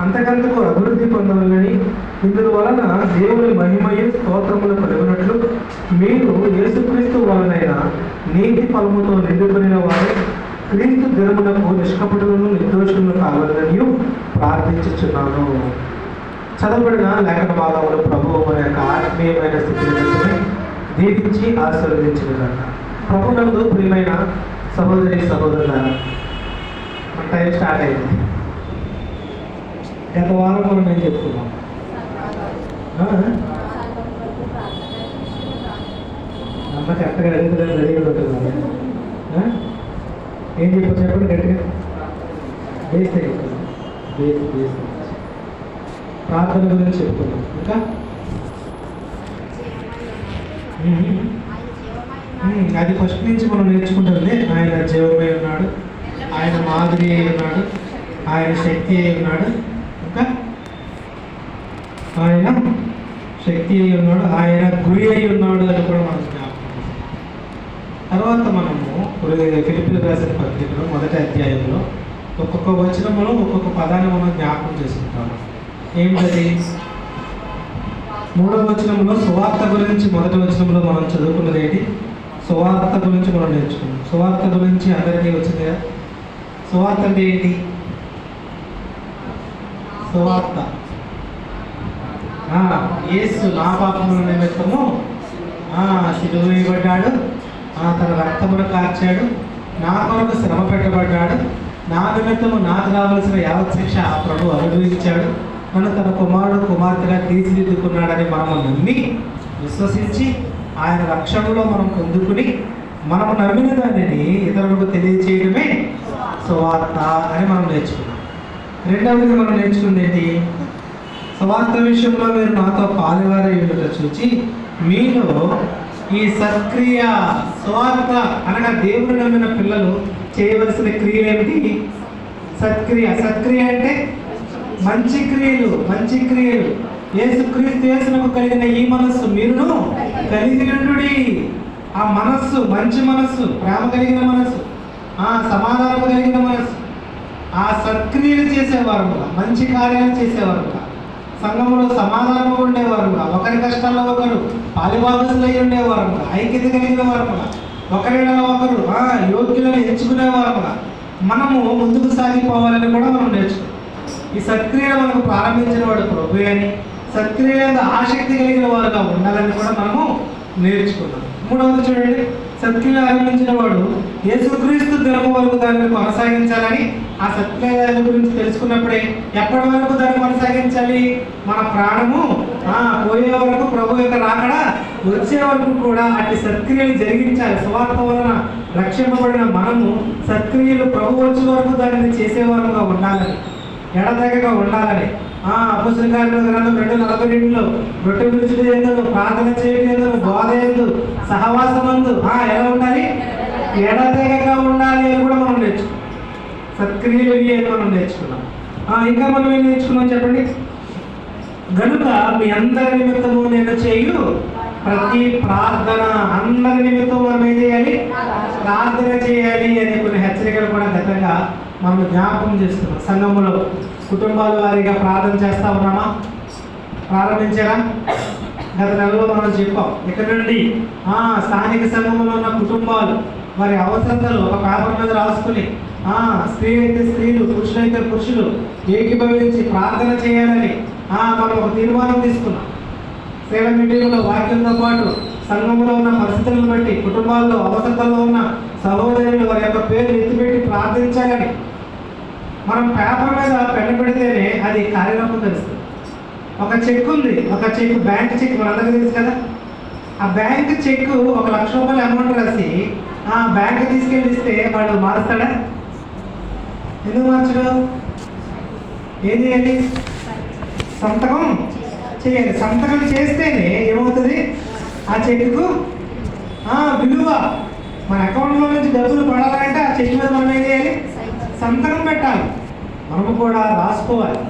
అంతకంతకు అభివృద్ధి పొందవలని ఇందుల వలన దేవుని మహిమయు స్తోత్రములు కలిగినట్లు మీరు యేసుక్రీస్తు వలనైన నీతి ఫలముతో నిండుకొనిన వారు క్రీస్తు దినమునకు నిష్కపటులను నిర్దోషులను కావాలని ప్రార్థించుచున్నాను. చదవబడిన లేఖన భాగంలో ప్రభు మన యొక్క ఆత్మీయమైన స్థితిని నిమిత్తమై దీవించి ఆశీర్వదించిన ప్రభునందు ప్రియమైన సహోదరి సహోదరుల అంటే టైం స్టార్ట్ అయింది. గత వారం మనం ఏం చెప్పుకున్నాం. ఆ? అమ్మ కరెక్ట్గా అడుగుతుంది రెడీగా ఉంటుంది ఏం చెప్పారు చెప్పండి గట్టిగా. బేస్ బేస్ బేస్ ప్రార్థన గురించి చెప్తున్నాం ఇంకా? అది ఫస్ట్ నుంచి మనం నేర్చుకుంటుంది ఆయన జీవమై ఉన్నాడు. ఆయన మాదిరి అయి ఉన్నాడు. ఆయన శక్తి అయి ఉన్నాడు. యొక్క ఆయన శక్తి అయి ఉన్నాడు ఆయన గురి అయి ఉన్నాడు అని కూడా మనం జ్ఞాపకం తర్వాత మనము ఫిలిపిల్ రాసిన పత్రికలో మొదటి అధ్యాయంలో ఒక్కొక్క వచనంలో ఒక్కొక్క పదాన్ని మనం జ్ఞాపకం చేసుకుంటాము. ఏంటది? మూడవ వచనంలో సువార్త గురించి మొదటి వచనంలో మనం చదువుకున్నది ఏంటి? సువార్త గురించి మనం నేర్చుకున్నాం. సువార్త గురించి అందరికీ వచ్చింది? కదా సువార్త అంటే ఏంటి? సువార్త. ఏసు యేసు నా పాపముల నిమిత్తము ఆ, సిలువ వేయబడ్డాడు తన రక్తమును కార్చాడు నా కొరకు శ్రమ పెట్టబడ్డాడు నా నిమిత్తము నాకు రావాల్సిన యావత్ శిక్ష ఆ ప్రభు అనుభవించాడు మనం తన కుమారుడు కుమార్తెగా తీర్చిదిద్దుకున్నాడని మనము నమ్మి విశ్వసించి ఆయన రక్షణలో మనం పొందుకుని మనము నమ్మిన దానిని ఇతరులకు తెలియచేయడమే సువార్త అని మనం నేర్చుకున్నాం. రెండవది మనం నేర్చుకునేది స్వార్థ విషయంలో మీరు నాతో పాలువారే ఉండుట చూచి మీలో ఈ సత్క్రియ స్వార్థ అనగా దేవుడు నమ్మిన పిల్లలు చేయవలసిన క్రియలు ఏమిటి? సత్క్రియ. సత్క్రియ అంటే మంచి క్రియలు మంచి క్రియలు. ఏసుక్రీస్తు యేసునకు కలిగిన ఈ మనస్సు మీరును కలిగి ఆ మనస్సు మంచి మనస్సు ప్రేమ కలిగిన మనస్సు ఆ సమాధానం కలిగిన మనస్సు. ఆ సత్క్రియలు చేసేవారుగా మంచి కార్యాలు చేసేవారుగా సంఘంలో సమాధానంగా ఉండేవారుగా ఒకరి కష్టాల్లో ఒకరు పాలిభాగస్తులు అయి ఉండేవారుగా ఐక్యత కలిగిన వారుగా ఒకరిలో ఒకరు ఆ, యోగ్యులను ఎంచుకునేవారుగా మనము ముందుకు సాగిపోవాలని కూడా మనం నేర్చుకున్నాం. ఈ సత్క్రియ మనకు ప్రారంభించిన వాడు ప్రభు అని సత్క్రియ ఆసక్తి కలిగిన వారుగా ఉండాలని కూడా మనము నేర్చుకున్నాం. మూడవది చూడండి. సత్క్రియ ఆరంభించిన వాడు యేసుక్రీస్తు దినము వరకు దాన్ని కొనసాగించాలని ఆ సత్క్రియ గురించి తెలుసుకున్నప్పుడే ఎప్పటి వరకు దాన్ని కొనసాగించాలి? మన ప్రాణము ఆ పోయే వరకు ప్రభు యొక్క రాకడ వచ్చే వరకు కూడా అట్టి సత్క్రియలు జరిగించాలి. స్వార్థ వలన రక్షింపబడిన మనము సత్క్రియలు ప్రభు వచ్చే వరకు దానిని చేసేవారుగా ఉండాలని ఎడతెగగా ఉండాలని ఆ అపుస్తుల గ్రంథం రెండు నలభై రెండులో రొట్టె విరుచుడు ఎందుకు ప్రార్థన చేయడం ఎందుకు బోధ ఏందో సహవాసమందు ఆ ఎలా ఉండాలి? ఎడతెగగా ఉండాలి అని కూడా మనం నేర్చుకున్నాం. సత్క్రియలు ఇవి అని మనం నేర్చుకున్నాం. ఆ, ఇంకా మనం ఏం నేర్చుకున్నాం చెప్పండి? గనుక మీ అందరి నిమిత్తము నేను చేయు ప్రతి ప్రార్థన అందరి నిమిత్తం మనం ఏం చేయాలి? ప్రార్థన చేయాలి అనే కొన్ని హెచ్చరికలు కూడా గతంగా మనం జ్ఞాపకం చేస్తున్నాం సంఘములో కుటుంబాల వారిగా ప్రార్థన చేస్తా ఉన్నామా? ప్రారంభించారా గత నెలలో మనం చెప్పాం. ఇక్కడ నుండి? ఆ స్థానిక సంఘంలో ఉన్న కుటుంబాలు. వారి అవసరతలు ఒక పేపర్ మీద రాసుకుని ఆ స్త్రీ అయితే స్త్రీలు పురుషులైతే పురుషులు ఏకీభవించి ప్రార్థన చేయాలని ఆ మనం ఒక తీర్మానం తీసుకున్నాం. సేవ మీటింగ్లో వాక్యంతో పాటు సంఘంలో ఉన్న పరిస్థితులను బట్టి కుటుంబాల్లో అవసరతల్లో ఉన్న సహోదరులు వారి యొక్క పేరు ఎత్తిపెట్టి ప్రార్థించాలని మనం పేపర్ మీద పెన్ను పెడితేనే అది కార్యరూపం తెలుస్తుంది. ఒక చెక్ ఉంది ఒక చెక్ బ్యాంక్ చెక్ మనందరికీ తెలుసు కదా? ఆ బ్యాంక్ చెక్ ఒక లక్ష రూపాయల అమౌంట్ రాసి ఆ బ్యాంక్ తీసుకెళ్ళి ఇస్తే వాడు మారుస్తాడా? ఎందుకు మార్చడు? ఏం చేయాలి? సంతకం చేయాలి. సంతకం చేస్తేనే ఏమవుతుంది? ఆ చెక్కు విలువ మన అకౌంట్లో నుంచి డబ్బులు పడాలంటే ఆ చెక్ మీద మనం ఏం చేయాలి? సంతకం పెట్టాలి. మనము కూడా రాసుకోవాలి.